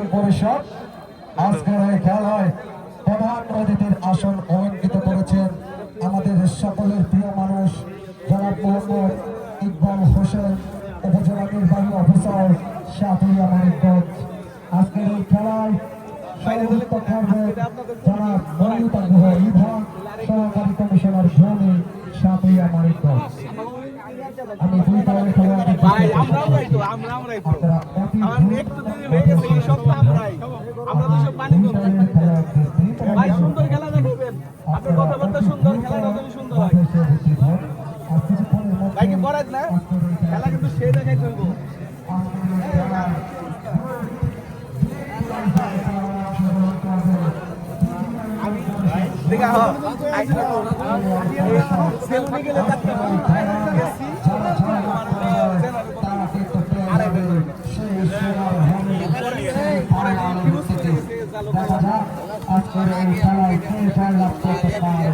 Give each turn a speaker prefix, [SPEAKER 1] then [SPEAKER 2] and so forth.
[SPEAKER 1] Union পরিষদ। আজকের এই খেলায় প্রধান অতিথির আসন অলঙ্কিত করেছেন আমাদের সকলের প্রিয় মানুষ জনাব মোহাম্মদ ইকবাল হোসেন উপজেলা নির্বাহী অফিসার শাহরিয়া মানিকগঞ্জ। আজকের এই খেলায় সভাপতিত্ব করবেন জনাব মনিতা গুহ ইভা সহকারী কমিশনার ভূমি শাহরিয়া মানিকগঞ্জ। আমি দুই দলের খেলোয়াড়দের
[SPEAKER 2] যাই তো দেরি হয়ে গেছে এই সব তো আমরাই আমরা তো সব পানি
[SPEAKER 1] দলের
[SPEAKER 2] ভাই সুন্দর খেলা দেখাবেন আপনার কথাবার্তা সুন্দর খেলাটা যদি সুন্দর হয় ভাই কি বরাদ না খেলা কিন্তু সে দেখাই চলবো দেখা হ সেলফি গেলে দেখতে
[SPEAKER 1] আজকের এই খেলায় কে জয় লাভ করতে পারে